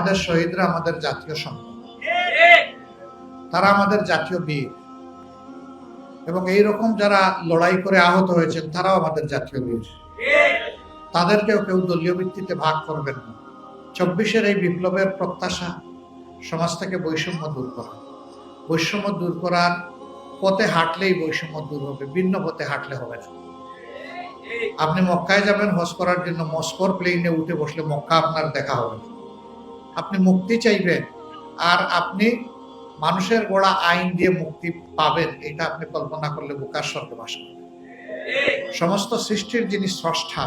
আমাদের শহীদরা আমাদের জাতীয় সম্পদ। তারা আমাদের জাতীয় বীর। এবং এই রকম যারা লড়াই করে আহত হয়েছেন, তারাও আমাদের জাতীয় বীর। তাদেরকেও কেউ দলীয় ভিত্তিতে ভাগ করবেন না। চব্বিশের এই বিপ্লবের প্রত্যাশা সমাজ থেকে বৈষম্য দূর করা। বৈষম্য দূর করার পথে হাঁটলেই বৈষম্য দূর হবে, ভিন্ন পথে হাঁটলে হবে না। আপনি মক্কায় যাবেন, হজ করার জন্য মস্কোর প্লেনে উঠে বসলে মক্কা আপনার দেখা হবে না। আপনি মুক্তি চাইবেন আর আপনি মানুষের গোড়া আইন দিয়ে মুক্তি পাবেন এটা আপনি কল্পনা করলে বোকার স্বর্গে বাস করবেন। সমস্ত সৃষ্টির যিনি স্রষ্টা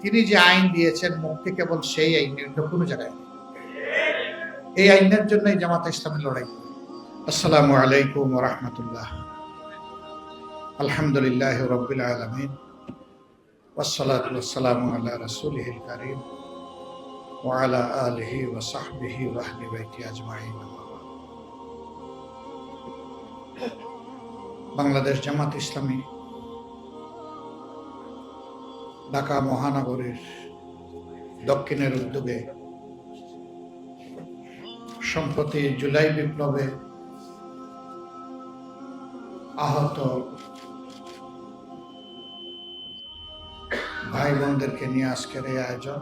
তিনি যে আইন দিয়েছেন মুক্তি কেবল সেই আইন অন্য কোনো জায়গায় নেই। এই আইনের জন্যই জামাত ইসলামী লড়াই করে। আসসালামু আলাইকুম রহমতুল্লাহ আলহামদুলিল্লাহ রবিল আলমিন والصلاة والسلام على رسوله الكريم وعلى آله وصحبه وأهل بيته أجمعين أما بعد। বাংলাদেশ জামাত ইসলামী ঢাকা মহানগরীর দক্ষিণের উদ্যোগে সম্প্রতি জুলাই বিপ্লবে আহত ভাই বোনদেরকে নিয়ে আজকের এই আয়োজন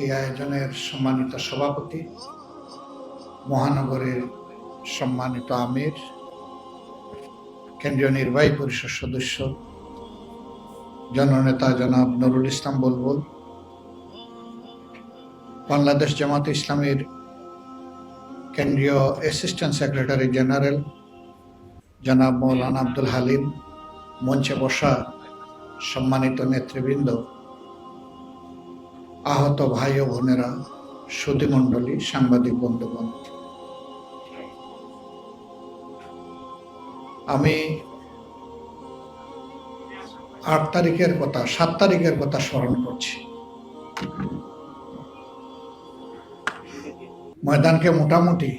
এই আয়োজনের সম্মানিত সভাপতি, মহানগরের সম্মানিত আমির, কেন্দ্রীয় নির্বাহী পরিষদ সদস্য, জননেতা জনাব নুরুল ইসলাম বুলবুল, বাংলাদেশ জামাত ইসলামের কেন্দ্রীয় অ্যাসিস্ট্যান্ট সেক্রেটারি জেনারেল জনাব মৌলানা আব্দুল হালিম, মঞ্চে বসা সম্মানিত নেতৃবৃন্দ আহত ভাই ও বোনেরা, সুধীমণ্ডলী, সাংবাদিক বন্ধুগণ। আমি আট তারিখের কথা, সাত তারিখের কথা স্মরণ করছি। ময়দানকে মোটামুটি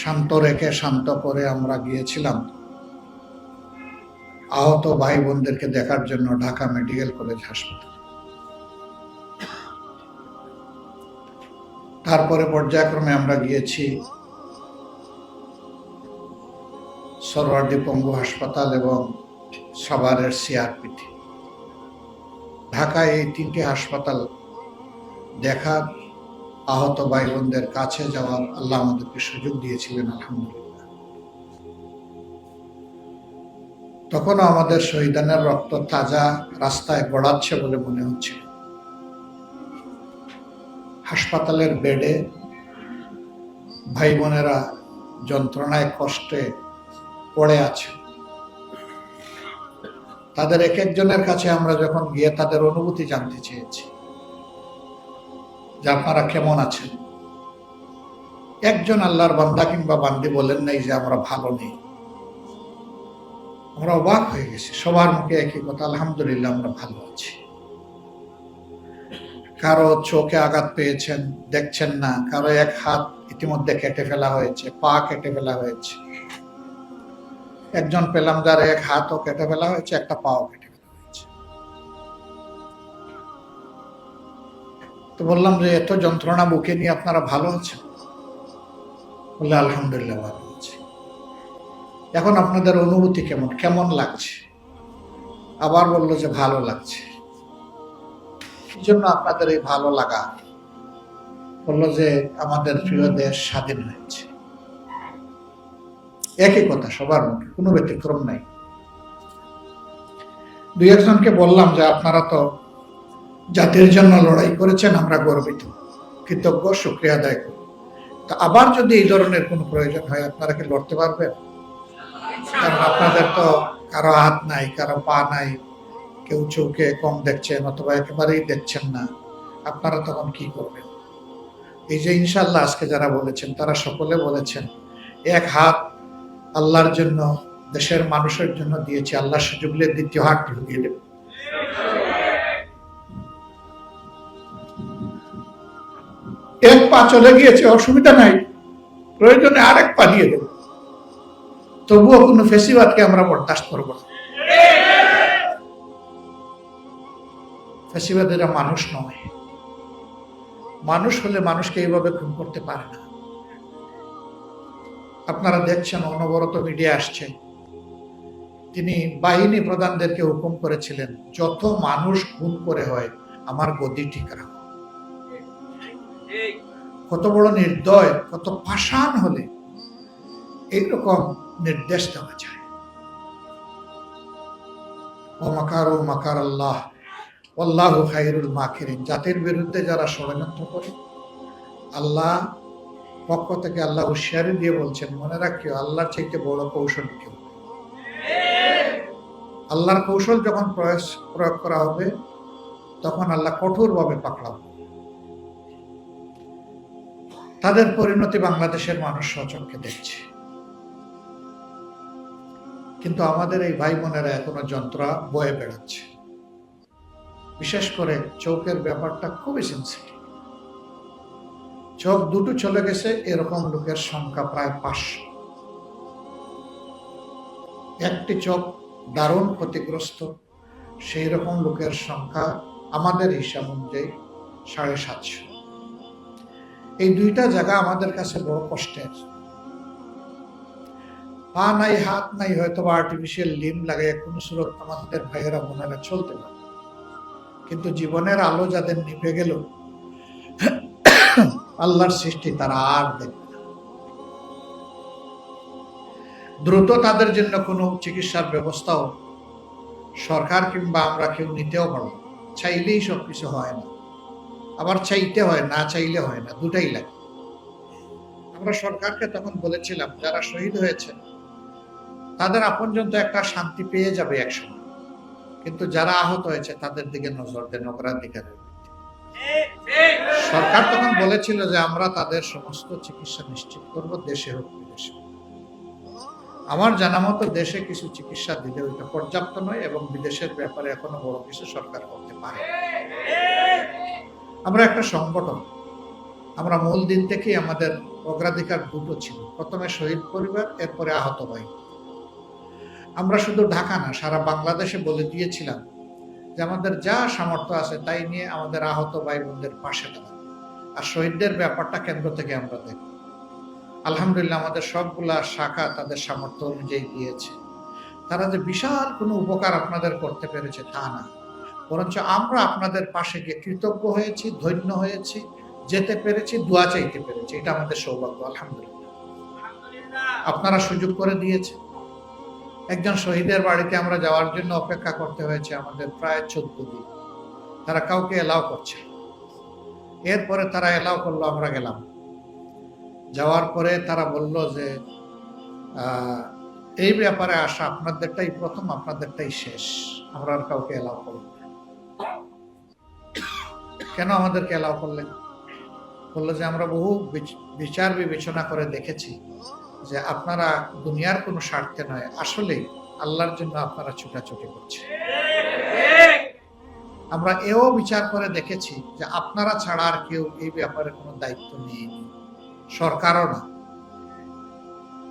শান্ত রেখে, শান্ত করে আমরা গিয়েছিলাম। আহত ভাই বোনদেরকে দেখার জন্য ঢাকা মেডিকেল কলেজ হাসপাতাল। তারপরে পর্যায়ক্রমে আমরা গিয়েছি সরওয়ার্দী পঙ্গু হাসপাতাল এবং সাভারের সিআরপিটি ঢাকায় এই তিনটি হাসপাতাল দেখার আহত ভাই বোনদের কাছে যাওয়ার আল্লাহ আমাদেরকে সুযোগ দিয়েছিলেন, আলহামদুলিল্লাহ। তখনও আমাদের শহীদানের রক্ত তাজা রাস্তায় গড়াচ্ছে বলে মনে হচ্ছিল হাসপাতালের বেডে ভাই বোনেরা যন্ত্রণায় কষ্টে পড়ে আছে। তাদের এক একজনের কাছে আমরা যখন গিয়ে তাদের অনুভূতি জানতে চেয়েছি, যে আপনারা কেমন আছেন? একজন আল্লাহর বান্দা কিংবা বান্দি বলেন নাই যে আমরা ভালো নেই। আমরা অবাক হয়ে গেছি, সবার মুখে একই কথা, আলহামদুলিল্লাহ আমরা ভালো আছি। কারও চোখে আঘাত পেয়েছেন, দেখছেন না। কারও এক হাত ইতিমধ্যে কেটে ফেলা হয়েছে, পা কেটে ফেলা হয়েছে। একজন পেলাম যার এক হাতও কেটে ফেলা হয়েছে, একটা পাও কেটে ফেলা হয়েছে। তো বললাম যে, এত যন্ত্রণা বুকে নিয়ে আপনারা ভালো আছেন? বললে, আলহামদুলিল্লাহ, ভালো আছি। এখন আপনাদের অনুভূতি কেমন? কেমন লাগছে? আবার বলল যে, ভালো লাগছে। কি জন্য আপনাদের এই ভালো লাগা বলল যে আমাদের প্রিয় দেশ স্বাধীন হয়েছে। একই কথা, সবার মুখে, কোনো ব্যতিক্রম নাই। দুই একজনকে বললাম যে, আপনারা তো জাতির জন্য লড়াই করেছেন, আমরা গর্বিত, কৃতজ্ঞ, শুক্রিয়া আদায় করি। তা আবার যদি এই ধরনের কোনো প্রয়োজন হয়, আপনারা কি লড়তে পারবেন? কারণ আপনাদের তো কারও হাত নাই, কারও পা নাই কেউ চোখে কম দেখছেন অথবা একেবারেই দেখছেন না, আপনারা তখন কি করবেন? এই যে ইনশাল্লাহ আজকে যারা বলেছেন, তারা সকলে বলেছেন, এক হাত আল্লাহর জন্য, দেশের মানুষের জন্য দিয়েছি, আল্লাহ সুযোগ দিলে দ্বিতীয় হাত ঢুকিয়ে দেবে। এক পা চলে গিয়েছে, অসুবিধা নাই, প্রয়োজনে আরেক পা দিয়ে দেবে। তবুও কোনো ফেসিবাদকে আমরা বরদাস্ত করব না। ফেসিবাদেরা মানুষ নয়। মানুষ হলে মানুষকে এইভাবে খুন করতে পারে না। আপনারা দেখছেন, অনবরত মিডিয়া আসছে। তিনি বাহিনী প্রধানদেরকে হুকুম করেছিলেন, যত মানুষ খুন করে হয়, আমার গদি ঠিক রাখো। কত বড় নির্দয়, কত পাষাণ হলে এইরকম নির্দেশ দেওয়া যায়। ও মাকার ও মাকার আল্লাহ আল্লাহ খাইরুল মাকিরিন জাতির বিরুদ্ধে যারা ষড়যন্ত্র করে। আল্লাহ পক্ষ থেকে আল্লাহ হুশিয়ারি দিয়ে বলছেন, মনে রাখিও, আল্লাহর চাইতে বড় কৌশল কেউ আল্লাহর কৌশল যখন প্রয়োগ প্রয়োগ করা হবে, তখন আল্লাহ কঠোরভাবে পাকড়াও। তাদের পরিণতি বাংলাদেশের মানুষ সচক্ষে দেখছে। কিন্তু আমাদের এই ভাই বোনেরা এখনও যন্ত্রা বয়ে বেড়াচ্ছে। বিশেষ করে চোখের ব্যাপারটা খুবই সেন্সিটিভ চোখ দুটো চলে গেছে, এরকম লোকের সংখ্যা প্রায় পাঁচশো। একটি চোখ দারুণ ক্ষতিগ্রস্ত সেই রকম লোকের সংখ্যা আমাদের হিসাব অনুযায়ী সাড়ে সাতশো। এই দুইটা জায়গা আমাদের কাছে বড় কষ্টের। পা নাই, হাত নাই হয়তো বা আর্টিফিশিয়াল লিম লাগাই কোন সুরত আমাদের ভাইয়েরা বোনেরা চলতে পারে। কিন্তু জীবনের আলো যাদের নিভে গেল, আল্লাহর সৃষ্টি তারা আর দেখবে দ্রুত তাদের জন্য কোনো চিকিৎসার ব্যবস্থাও সরকার কিংবা আমরা কেউ নিতেও পারব চাইলেই সব কিছু হয় না। আবার চাইতে হয়, না চাইলে হয় না, দুটাই লাগে। আমরা সরকারকে তখন বলেছিলাম, যারা শহীদ হয়েছে, তাদের আপনজন তো একটা শান্তি পেয়ে যাবে একসময়। কিন্তু যারা আহত হয়েছে, তাদের দিকে নজর দেন অগ্রাধিকারের সরকার তখন বলেছিল যে আমরা তাদের সমস্ত চিকিৎসা নিশ্চিত করব, দেশে হোক, বিদেশে আমার জানা মতো দেশে কিছু চিকিৎসা দিলে ওইটা পর্যাপ্ত নয় এবং বিদেশের ব্যাপারে এখনও বড় কিছু সরকার করতে পারে আমরা একটা সংগঠন। আমরা মূল দিন থেকেই আমাদের অগ্রাধিকার দুটো ছিল। প্রথমে শহীদ পরিবার, এরপরে আহত ভাই আমরা শুধু ঢাকা না, সারা বাংলাদেশে বলে দিয়েছিলাম যে আমাদের যা সামর্থ্য আছে তাই নিয়ে আমাদের আহত ভাই বোনদের পাশে দাঁড়ান। আর শহীদদের ব্যাপারটা কেন্দ্র থেকে আমরা দেখব। আলহামদুলিল্লাহ আমাদের সবগুলা শাখা তাদের সামর্থ্য অনুযায়ী দিয়েছে। তারা যে বিশাল কোনো উপকার আপনাদের করতে পেরেছে তা না। বরঞ্চ আমরা আপনাদের পাশে গিয়ে কৃতজ্ঞ হয়েছি, ধন্য হয়েছি, যেতে পেরেছি, দোয়া চাইতে পেরেছি। এটা আমাদের সৌভাগ্য, আলহামদুলিল্লাহ। আপনারা সুযোগ করে দিয়েছে একজন শহীদের বাড়িতে আমরা যাওয়ার জন্য অপেক্ষা করতে হয়েছে আমাদের প্রায় চোদ্দ দিন। তারা কাউকে এলাও করছে এরপরে তারা এলাও করল, আমরা গেলাম। যাওয়ার পরে তারা বলল যে এই ব্যাপারে আসা আপনাদেরটাই প্রথম, আপনাদেরটাই শেষ। আমরা আর কাউকে এলাও করব। কেন আমাদেরকে এলাও করলেন? বলল যে, আমরা বহু বিচার বিবেচনা করে দেখেছি। যে আপনারা দুনিয়ার কোনো স্বার্থে নয়, আসলেই আল্লাহর জন্য আপনারা ছুটাছুটি করছেন। আমরা এও বিচার করে দেখেছি যে আপনারা ছাড়া আর কেউ এই ব্যাপারে কোনো দায়িত্ব নেয়নি। সরকারও না।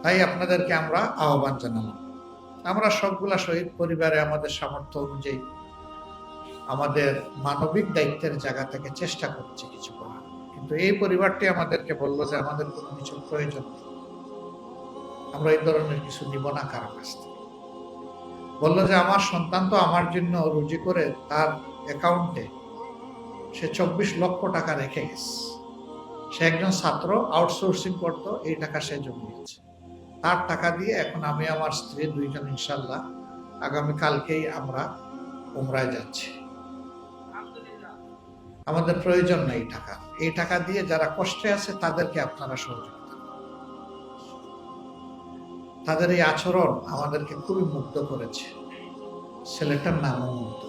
তাই আপনাদেরকে আমরা আহ্বান জানালাম। আমরা সবগুলা শহীদ পরিবারে আমাদের সামর্থ্য অনুযায়ী আমাদের মানবিক দায়িত্বের জায়গা থেকে চেষ্টা করছি কিছু করার। কিন্তু এই পরিবারটি আমাদেরকে বলল যে আমাদের কোনো কিছু প্রয়োজন নেই। আমরা এই ধরনের কিছু নিব না কারও কাছ থেকে। বলল যে, আমার সন্তান তো আমার জন্য রুজি করে তার অ্যাকাউন্টে সে চব্বিশ লক্ষ টাকা রেখে গেছে। সে একজন ছাত্র আউটসোর্সিং করতো, এই টাকা সে জমিয়েছে। তার টাকা দিয়ে এখন আমি আমার স্ত্রী দুইজন ইনশাল্লাহ আগামী কালকেই আমরা উমরায় যাচ্ছি। আমাদের প্রয়োজন নেই টাকা। এই টাকা দিয়ে যারা কষ্টে আছে তাদেরকে আপনারা সহযোগিতা। তাদের এই আচরণ আমাদেরকে খুবই মুগ্ধ করেছে। ছেলেটার নামও মুগ্ধ।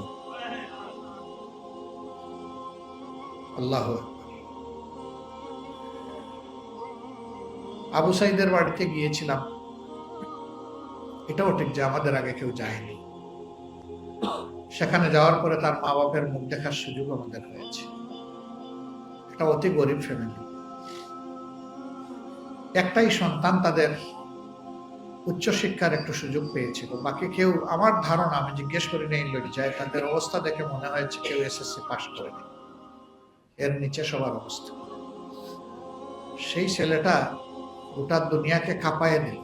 আল্লাহ আবু সাইদের বাড়িতে গিয়েছিলাম। এটাও ঠিক যে আমাদের আগে কেউ যায়নি। সেখানে যাওয়ার পরে তার মা বাপের মুখ দেখার সুযোগ আমাদের হয়েছে। একটা অতি গরিব ফ্যামিলি একটাই সন্তান তাদের উচ্চশিক্ষার একটু সুযোগ পেয়েছিল। বাকি কেউ, আমার ধারণা, আমি জিজ্ঞেস করি নেই লজ্জায় তাদের অবস্থা দেখে মনে হয়েছে কেউ এসএসসি পাশ করেনি। এর নিচে সবার অবস্থা। সেই ছেলেটা গোটা দুনিয়াকে কাঁপায় দিল।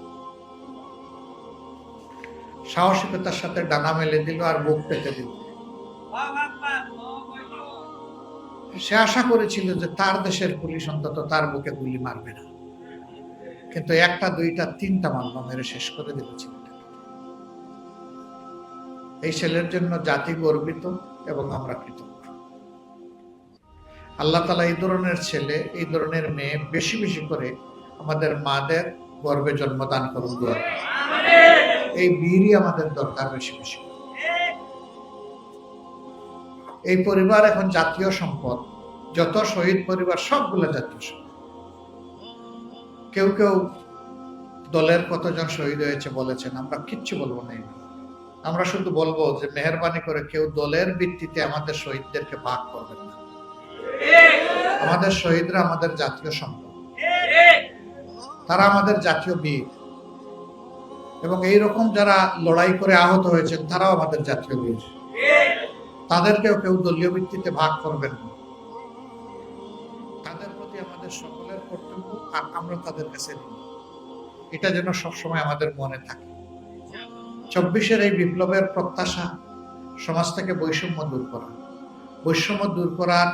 সাহসিকতার সাথে ডানা মেলে দিল আর বুক পেতে দিল। সে আশা করেছিল যে তার দেশের পুলিশ অন্তত তার বুকে গুলি মারবে না। কিন্তু একটা, দুইটা, তিনটা মারল মেরে শেষ করে দিল ছেলেটা এই ছেলের জন্য জাতি গর্বিত এবং আমরা কৃতজ্ঞ। আল্লাহ তালা এই ধরনের ছেলে, এই ধরনের মেয়ে বেশি বেশি করে আমাদের মাদের গর্বে জন্মদান করুন এই বীরই আমাদের দরকার বেশি বেশি এই পরিবার এখন জাতীয় সম্পদ। যত শহীদ পরিবার, সবগুলো জাতীয় সম্পদ। কেউ কেউ দলের কতজন শহীদ হয়েছে বলেছেন, আমরা কিচ্ছু বলব না আমরা শুধু বলব যে মেহরবানি করে কেউ দলের ভিত্তিতে আমাদের শহীদদেরকে ভাগ করবেন না। আমাদের শহীদরা আমাদের জাতীয় সম্পদ। তারা আমাদের জাতীয় বীর। এবং এই রকম যারা লড়াই করে আহত হয়েছেন, তারাও আমাদের জাতীয় বীর। তাদেরকেও কেউ দলীয় ভিত্তিতে ভাগ করবেন না। তাদের প্রতি আমাদের সকলের কর্তব্য আর আমরা তাদের কাছে ঋণী। এটা যেন সবসময় আমাদের মনে থাকে। চব্বিশের এই বিপ্লবের প্রত্যাশা সমাজ থেকে বৈষম্য দূর করা। বৈষম্য দূর করার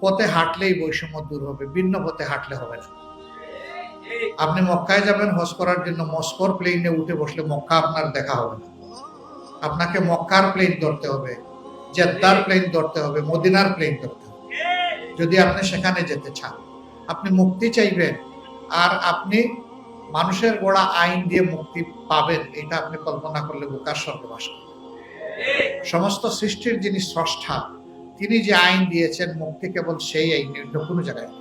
পথে হাঁটলেই বৈষম্য দূর হবে, ভিন্ন পথে হাঁটলে হবে না। আপনি মক্কায় যাবেন, হজ করার জন্য মস্কোর প্লেনে উঠে বসলে মক্কা আপনার দেখা হবে না। আপনাকে মক্কার প্লেন ধরতে হবে, জেদ্দার প্লেন ধরতে হবে, মদিনার প্লেন ধরতে হবে। যদি আপনি সেখানে যেতে চান আপনি মুক্তি চাইবেন আর আপনি মানুষের গোড়া আইন দিয়ে মুক্তি পাবেন, এটা আপনি কল্পনা করলে বোকার স্বর্গবাস সমস্ত সৃষ্টির যিনি স্রষ্টা, তিনি যে আইন দিয়েছেন, মুক্তি কেবল সেই আইন অন্য কোনো জায়গায়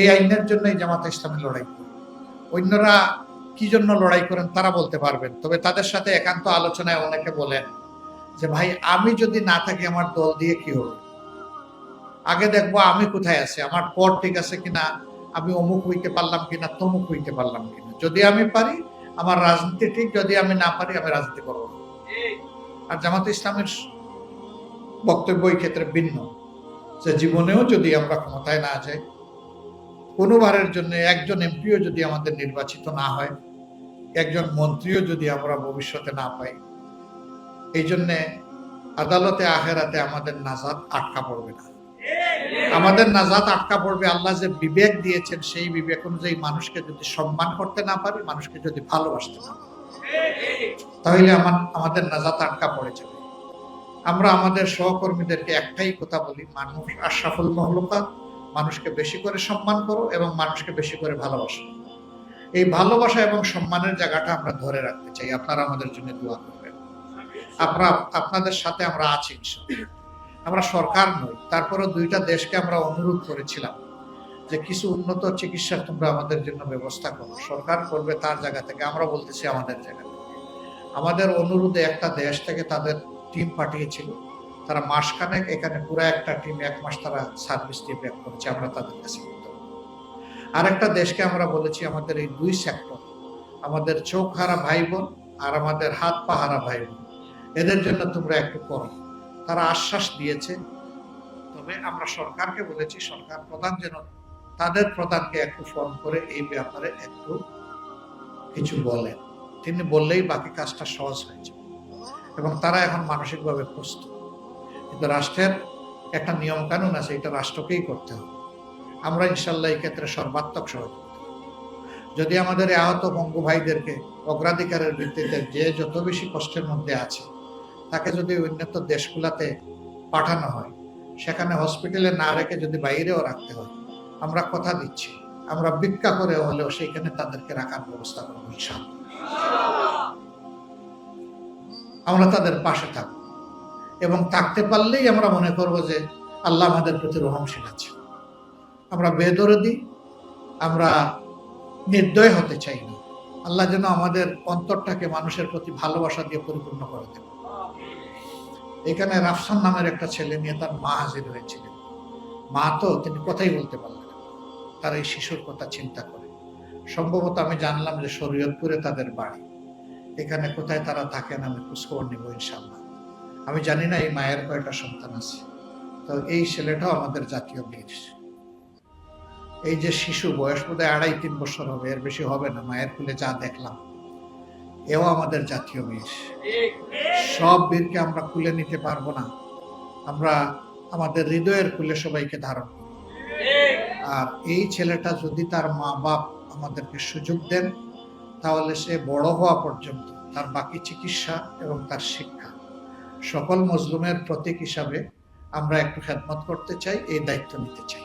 এই আইনের জন্যই জামাত ইসলামী লড়াই অন্যরা কি জন্য লড়াই করেন তারা বলতে পারবেন, তবে তাদের সাথে একান্ত আলোচনায় অনেকে বলেন যে, ভাই, আমি যদি না থাকি আমার দল দিয়ে কি হবে? আগে দেখব আমি কোথায় আছি, আমার পর ঠিক আছে কিনা, আমি অমুক হইতে পারলাম কিনা, তমুক হইতে পারলাম কিনা। যদি আমি পারি, আমার রাজনীতি ঠিক, যদি আমি না পারি, আমি রাজনীতি করব না। আর জামাত ইসলামের বক্তব্য এই ক্ষেত্রে ভিন্ন। যে জীবনেও যদি আমরা ক্ষমতায় না যাই, কোনোবারের জন্য একজন এমপিও যদি আমাদের নির্বাচিত না হয়, একজন মন্ত্রীও যদি আমরা ভবিষ্যতে না পাই, এই জন্যে আদালতে, আখেরাতে আমাদের নাজাত আটকা পড়বে না। আমাদের নাজাত আটকা পড়বে, আল্লাহ যে বিবেক দিয়েছেন, সেই বিবেক অনুযায়ী মানুষকে যদি সম্মান করতে না পারি, মানুষকে যদি ভালোবাসতে না তাহলে আমার, আমাদের নাজাত আটকা পড়ে যাবে। আমরা আমাদের সহকর্মীদেরকে একটাই কথা বলি, মানুষ আর আশরাফুল মহলুকা মানুষকে বেশি করে সম্মান করো এবং মানুষকে বেশি করে ভালোবাসো। এই ভালোবাসা এবং সম্মানের জায়গাটা আমরা ধরে রাখতে চাই। আপনারা আমাদের জন্য দোয়া করবেন। আপনারা, আপনাদের সাথে আমরা আছি। আমরা সরকার নই, তারপরেও দুইটা দেশকে আমরা অনুরোধ করেছিলাম যে কিছু উন্নত চিকিৎসা তোমরা আমাদের জন্য ব্যবস্থা করো। সরকার করবে তার জায়গা থেকে, আমরা বলতেছি আমাদের জায়গা থেকে। আমাদের অনুরোধে একটা দেশ থেকে তাদের টিম পাঠিয়েছিল। তারা মাসখানেক এখানে পুরো একটা টিম এক মাস তারা সার্ভিস দিয়ে ব্যাক করেছে, আমরা তাদের কাছে। আরেকটা দেশকে আমরা বলেছি আমাদের এই দুই সেক্টর আমাদের চোখ হারা ভাই বোন আর আমাদের হাত পা হারা ভাই বোন। এদের জন্য তোমরা একটু করো। তারা আশ্বাস দিয়েছে। তবে আমরা সরকারকে বলেছি, সরকার প্রধান যেন তাদের প্রধানকে একটু ফোন করে এই ব্যাপারে একটু কিছু বলেন তিনি বললেই বাকি কাজটা সহজ হয়ে যাবে। এবং তারা এখন মানসিকভাবে প্রস্তুত। কিন্তু রাষ্ট্রের একটা নিয়ম কানুন আছে, এটা রাষ্ট্রকেই করতে হবে। আমরা ইনশাল্লাহ এই ক্ষেত্রে সর্বাত্মক সহযোগিতা যদি আমাদের আহত বঙ্গু ভাইদেরকে অগ্রাধিকারের ভিত্তিতে যে যত বেশি কষ্টের মধ্যে আছে তাকে যদি উন্নত দেশগুলাতে পাঠানো হয়, সেখানে হসপিটালে না রেখে যদি বাইরেও রাখতে হয়, আমরা কথা দিচ্ছি। আমরা ভিক্ষা করে হলেও সেইখানে তাদেরকে রাখার ব্যবস্থা করব। আমরা তাদের পাশে থাকব। এবং থাকতে পারলেই আমরা মনে করব যে আল্লাহ আমাদের প্রতি রহমশীল আছে আমরা বেদরদি, আমরা নির্দয় হতে চাই না। আল্লাহ যেন আমাদের অন্তরটাকে মানুষের প্রতি ভালোবাসা দিয়ে পরিপূর্ণ করে দেন। এখানে রাফসান নামের একটা ছেলে নিয়ে তার মা হাজির হয়েছিলেন। মা তো তিনি কথাই বলতে পারলেন। তার এই শিশুর কথা চিন্তা করে। সম্ভবত আমি জানলাম যে শরীয়তপুরে তাদের বাড়ি। এখানে কোথায় তারা থাকেন আমি খোঁজখবর নিব ইনশাল্লাহ আমি জানি না এই মায়ের কয়টা সন্তান আছে। তো এই ছেলেটাও আমাদের জাতীয় বীর। এই যে শিশু বয়স বোধহয় আড়াই তিন বছর হবে, এর বেশি হবে না। মায়ের কুলে যা দেখলাম। এও আমাদের জাতীয় বীর সব বীরকে আমরা কুলে নিতে পারব না। আমরা আমাদের হৃদয়ের কুলে সবাইকে ধারণ করি আর এই ছেলেটা যদি তার মা বাপ আমাদেরকে সুযোগ দেন, তাহলে সে বড় হওয়া পর্যন্ত তার বাকি চিকিৎসা এবং তার শিক্ষা। সকল মজলুমের প্রতীক হিসাবে আমরা একটু খেদমত করতে চাই, এই দায়িত্ব নিতে চাই।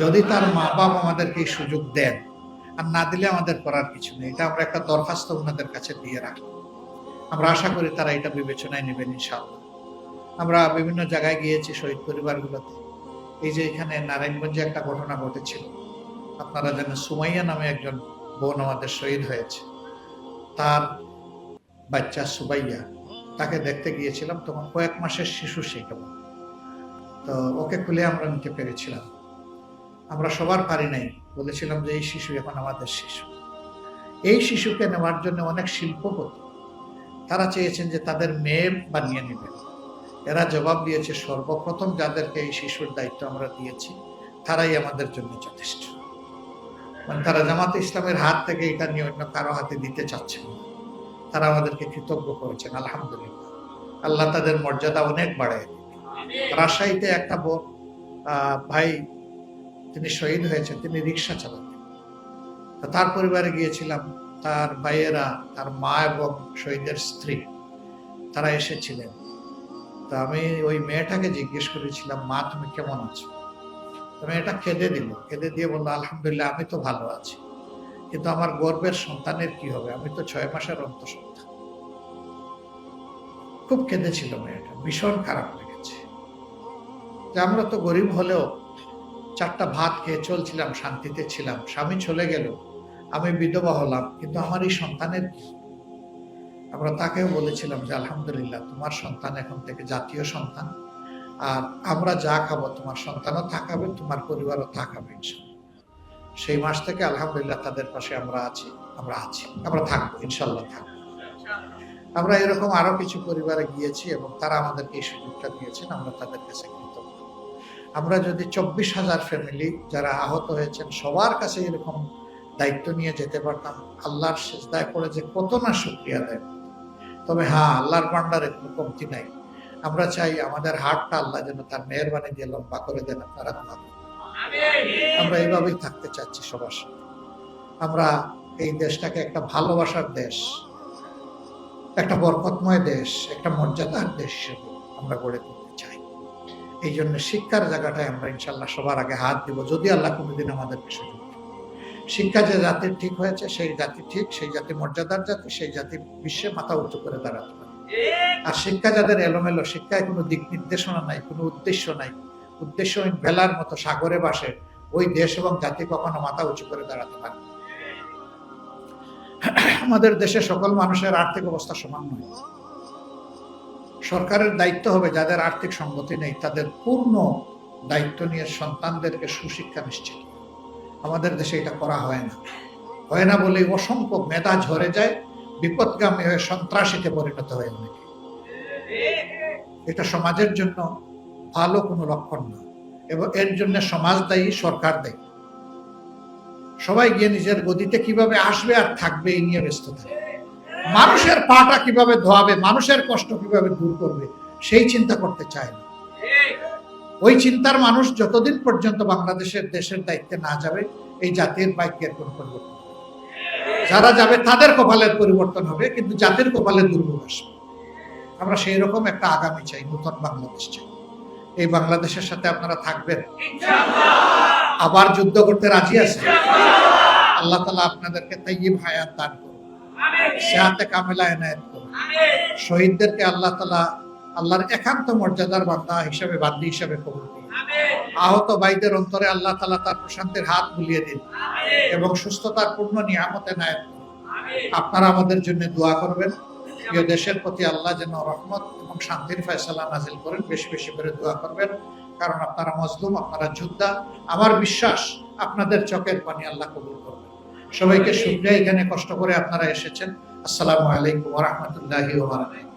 যদি তার মা বাপ আমাদেরকে এই সুযোগ দেন আর না দিলে আমাদের করার কিছু নেই। এটা আমরা একটা দরখাস্ত ওনাদের কাছে দিয়ে রাখলাম আমরা আশা করি তারা এটা বিবেচনায় নেবেন ইনশাআল্লাহ। আমরা বিভিন্ন জায়গায় গিয়েছি শহীদ পরিবারগুলোতে। এই যে এখানে নারায়ণগঞ্জে একটা ঘটনা ঘটেছিল আপনারা জানেন সুমাইয়া নামে একজন বোন আমাদের শহীদ হয়েছে। তার বাচ্চা সুবাইয়া তাকে দেখতে গিয়েছিলাম, তখন কয়েক মাসের শিশু সে তো ওকে খুলে আমরা নিতে পেরেছিলাম। আমরা সবার পারি নাই। বলেছিলাম যে এই শিশু এখন আমাদের শিশু। এই শিশুকে নেওয়ার জন্য অনেক শিল্পপতি তারা চেয়েছেন যে তাদের মেয়ে বানিয়ে নেবেন এরা জবাব দিয়েছে, সর্বপ্রথম যাদেরকে এই শিশুর দায়িত্ব আমরা দিয়েছি, তারাই আমাদের জন্য যথেষ্ট। মানে তারা জামাতে ইসলামের হাত থেকে এটা নিয়ে অন্য কারও হাতে দিতে চাচ্ছেন না। তারা আমাদেরকে কৃতজ্ঞ করেছেন, আলহামদুলিল্লাহ। আল্লাহ তাদের মর্যাদা অনেক বাড়ায় রাজশাহীতে একটা ভাই তিনি শহীদ হয়েছেন, তিনি রিক্সা চালাতেন। তার পরিবারে গিয়েছিলাম, তার ভাইয়েরা, তার মা এবং শহীদের স্ত্রী, তারা এসেছিলেন। তা আমি ওই মেয়েটাকে জিজ্ঞেস করেছিলাম, মা, তুমি কেমন আছো? তো মেয়েটা কেঁদে দিল, কেঁদে দিয়ে বলল, আলহামদুলিল্লাহ, আমি তো ভালো আছি। কিন্তু আমার গর্বের সন্তানের কি হবে? আমি তো ছয় মাসের অন্ত সন্তান খুব কেঁদেছিল মেয়েটা, ভীষণ খারাপ লেগেছে। যে আমরা তো গরিব হলেও চারটা ভাত খেয়ে চলছিলাম, শান্তিতে ছিলাম। স্বামী চলে গেল। আমি বিধবা হলাম, কিন্তু আমার এই সন্তানের আমরা তাকেও বলেছিলাম যে, আলহামদুলিল্লাহ, তোমার সন্তান এখন থেকে জাতীয় সন্তান। আর আমরা যা খাব, তোমার সন্তানও থাকাবে, তোমার পরিবারও থাকাবে সেই মাস থেকে আলহামদুলিল্লাহ তাদের পাশে আমরা আছি আমরা আছি, আমরা থাকব, ইনশাল্লাহ থাকব। আমরা এরকম আরও কিছু পরিবারে গিয়েছি এবং তারা আমাদেরকে এই সুযোগটা দিয়েছেন, আমরা তাদের কাছে আমরা যদি চব্বিশ হাজার ফ্যামিলি যারা আহত হয়েছেন, সবার কাছে এরকম দায়িত্ব নিয়ে যেতে পারতাম, আল্লাহর শেষ শেষদায় পড়ে যে কত না শুক্রিয়া দেয় তবে হ্যাঁ আল্লাহর ভান্ডারে কোনো কমতি নাই। আমরা চাই আমাদের হাটটা আল্লাহ যেন তার মেহরবানি দিয়ে লম্বা করে দেন, আপনারা দোয়া আমরা এইভাবেই থাকতে চাচ্ছি সবার সাথে। আমরা এই দেশটাকে একটা ভালোবাসার দেশ, একটা বরকতময় দেশ, একটা মর্যাদার দেশ হিসেবে আমরা গড়ে চাই এই জন্য শিক্ষার জায়গাটায় আমরা ইনশাল্লাহ সবার আগে হাত দিব, যদি আল্লাহ কোনোদিন আমাদেরকে সুযোগ দেন। শিক্ষা যে জাতির ঠিক হয়েছে, সেই জাতি ঠিক, সেই জাতি মর্যাদার জাতি, সেই জাতি বিশ্বে মাথা উঁচু করে দাঁড়াতে পারে। আর শিক্ষা যাদের এলোমেলো, শিক্ষায় কোনো দিক নির্দেশনা নাই, কোনো উদ্দেশ্য নাই উদ্দেশ্যহীন ভেলার মতো সাগরে বাসে, ওই দেশ এবং জাতি কখনো মাথা উঁচু করে দাঁড়াতে পারে আমাদের দেশে সকল মানুষের আর্থিক অবস্থা সমান নয়। সরকারের দায়িত্ব হবে, যাদের আর্থিক সঙ্গতি নেই, তাদের পূর্ণ দায়িত্ব নিয়ে সন্তানদেরকে সুশিক্ষা নিশ্চিত আমাদের দেশে এটা করা হয় না। হয় না বলে অসংখ্য মেধা ঝরে যায়, বিপদগামী হয়ে সন্ত্রাসীতে পরিণত হয়ে অনেকে। এটা সমাজের জন্য ভালো কোনো লক্ষণ না। এবং এর জন্য সমাজ দায়ী, সরকার দায়ী। সবাই গিয়ে নিজের গদিতে কীভাবে আসবে আর থাকবে, এই নিয়ে ব্যস্ত থাকে। মানুষের পাটা কীভাবে ধোয়াবে, মানুষের কষ্ট কীভাবে দূর করবে, সেই চিন্তা করতে চায় না। ওই চিন্তার মানুষ যতদিন পর্যন্ত বাংলাদেশের দেশের দায়িত্বে না যাবে, এই জাতির বাক্যের কোনো পরিবর্তন যারা যাবে তাদের কপালের পরিবর্তন হবে, কিন্তু জাতির কপালে দুর্ভোগ আসবে। আমরা সেই রকম একটা আগামী চাই, নতুন বাংলাদেশ চাই। এই বাংলাদেশের সাথে আপনারা থাকবেন। আবার যুদ্ধ করতে রাজি আছে আল্লাহ তালা আপনাদেরকে তাই হায়াত দান করুন। সেহাতে কামেলা এনায়ত করুন শহীদদেরকে আল্লাহ তালা আল্লাহর একান্ত মর্যাদার বান্দা হিসাবে, বান্দি হিসাবে কবুল আহত ভাইদের অন্তরে আল্লাহ তালা তার প্রশান্তের হাত বুলিয়ে দিন এবং সুস্থতার পূর্ণ নিয়ামতে নায়ক আপনারা আমাদের জন্য দোয়া করবেন। প্রিয় দেশের প্রতি আল্লাহ যেন রহমত এবং শান্তির ফয়সালা নাজিল করেন। বেশি বেশি করে দোয়া করবেন। কারণ আপনারা মজলুম, আপনারা যোদ্ধা। আমার বিশ্বাস, আপনাদের চোখের পানি আল্লাহ কবুল করবেন। সবাইকে শুক্রিয়া। এখানে কষ্ট করে আপনারা এসেছেন। আসসালামু আলাইকুম রহমতুল্লাহ ওবরাকাতুহু